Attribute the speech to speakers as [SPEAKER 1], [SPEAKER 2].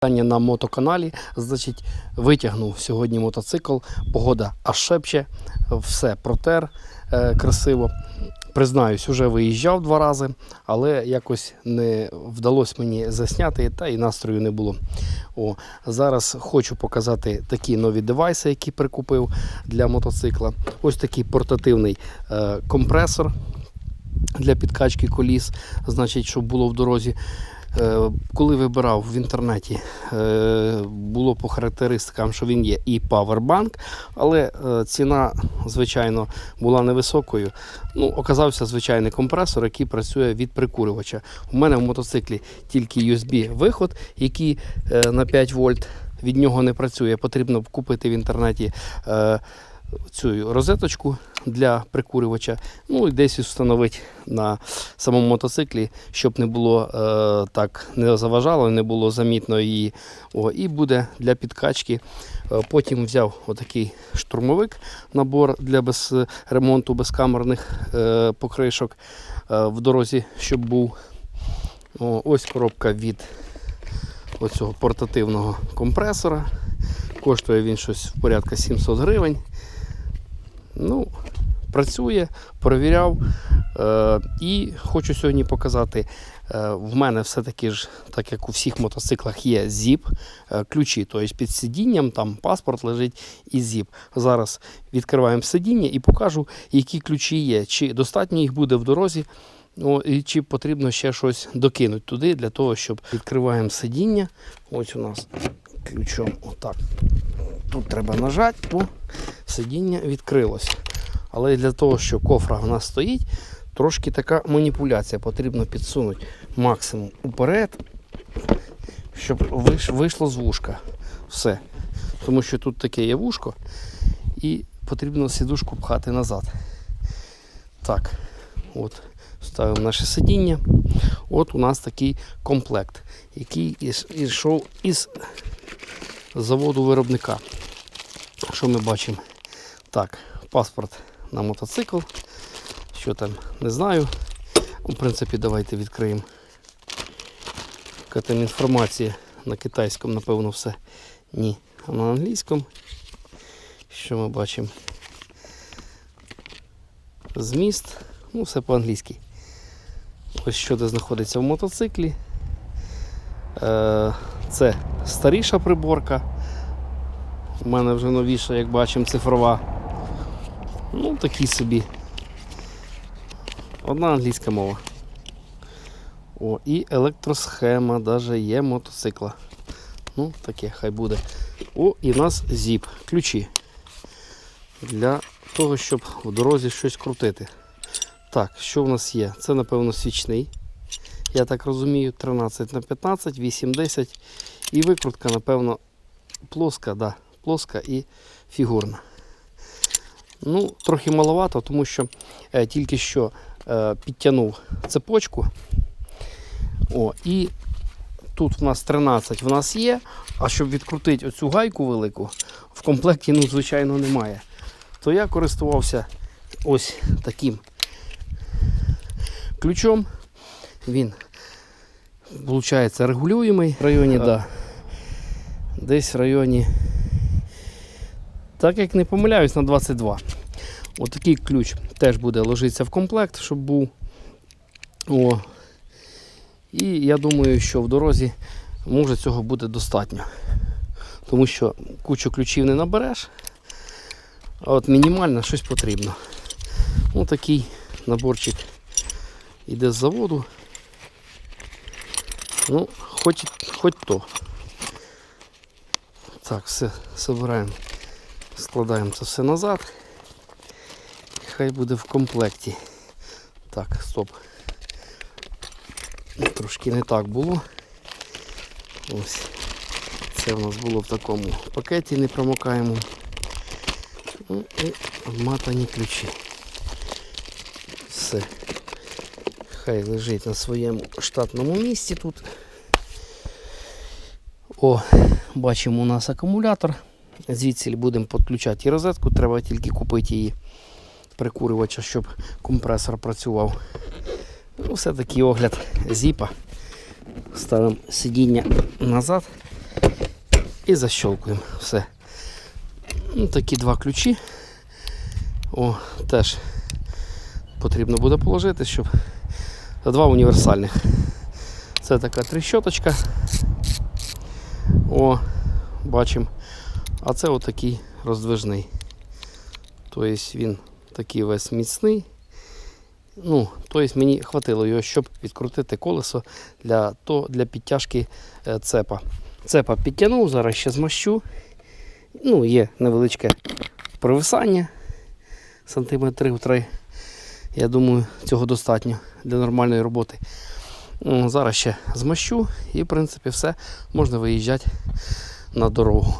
[SPEAKER 1] Питання на мотоканалі. Значить, витягнув сьогодні мотоцикл. Погода аж шепче, все протер е, красиво. Признаюсь, вже виїжджав два рази, але якось не вдалося мені засняти, та і настрою не було. О, зараз хочу показати такі нові девайси, які прикупив для мотоцикла. Ось такий портативний е, компресор для підкачки коліс, значить, щоб було в дорозі. Е, Коли вибирав в інтернеті, е, було по характеристикам, що він є і павербанк, але е, ціна, звичайно, була невисокою. Ну, оказався звичайний компресор, який працює від прикурювача. У мене в мотоциклі тільки USB-виход, який на 5 вольт. Від нього не працює. Потрібно купити в інтернеті цю розеточку для прикурювача. Ну і десь встановити на самому мотоциклі, щоб не було е, так, не заважало, не було замітно її. О, і буде для підкачки. Е, Потім взяв отакий штурмовик, набор для без ремонту безкамерних е, покришок е, в дорозі, щоб був. О, ось коробка від оцього портативного компресора. Коштує він щось в порядка 700 гривень. Ну, працює, перевіряв. Е, і хочу сьогодні показати. Е, в мене все-таки ж, так як у всіх мотоциклах є зіп, е, ключі, тобто під сидінням там паспорт лежить і зіп. Зараз відкриваємо сидіння і покажу, які ключі є, чи достатньо їх буде в дорозі, о, і чи потрібно ще щось докинути туди, для того, щоб відкриваємо сидіння. Ось у нас ключом отак. Тут треба нажати, о, сидіння відкрилося. Але для того, що кофра у нас стоїть, трошки така маніпуляція. Потрібно підсунути максимум уперед, щоб вийшло з вушка. Все. Тому що тут таке є вушко, і потрібно сідушку пхати назад. Так, от, ставимо наше сидіння. От у нас такий комплект, який йшов із заводу виробника. Що ми бачимо? Так, паспорт на мотоцикл. Що там, не знаю. В принципі, давайте відкриємо. Яка там інформація на китайському, напевно, все. Ні. А на англійському. Що ми бачимо? Зміст. Ну, все по-англійськи. Ось що де знаходиться в мотоциклі. Е, Це старіша приборка. У мене вже новіша, як бачимо, цифрова. Ну, такі собі. Одна англійська мова. О, і електросхема навіть є мотоцикла. Ну, таке, хай буде. О, і в нас зіп, ключі. Для того, щоб в дорозі щось крутити. Так, що в нас є? Це, напевно, свічний. Я так розумію, 13 на 15, 8, 10. І викрутка, напевно, плоска, да, плоска і фігурна. Ну, трохи маловато, тому що е, тільки що е, підтягнув цепочку. О, і тут в нас 13 в нас є, а щоб відкрутити оцю гайку велику, в комплекті, ну, звичайно, немає. То я користувався ось таким ключом. Він, виходить, регулюємий в районі, да. Десь в районі, так як не помиляюсь, на 22. Отакий ключ теж буде ложитися в комплект, щоб був. О. І я думаю, що в дорозі може цього буде достатньо. Тому що кучу ключів не набереш. А от мінімально щось потрібно. Ось такий наборчик іде з заводу. Ну, хоч, хоч то. Так, все, збираємо, складаємо це все назад. Хай буде в комплекті. Так, стоп. Трошки не так було. Ось. Це у нас було в такому пакеті непромокаємому. Ну і обматані ключі. Все. Хай лежить на своєму штатному місці тут. О, бачимо у нас акумулятор. Звідси будемо підключати і розетку, треба тільки купити її прикурювача, щоб компресор працював. Ну, все такий огляд зіпа. Ставимо сидіння назад. І защелкуємо. Все. Ну, такі два ключі. О, теж потрібно буде положити, щоб два універсальних. Це така тріщоточка. О, бачимо. А це отакий роздвижний. Тобто він такий весь міцний. Ну, тобто мені хватило його, щоб відкрутити колесо для, то, для підтяжки е, цепа. Цепа підтягнув, зараз ще змащу. Ну, є невеличке провисання сантиметрів 3. Я думаю, цього достатньо для нормальної роботи. Зараз ще змащу і, в принципі, все можна виїжджати на дорогу.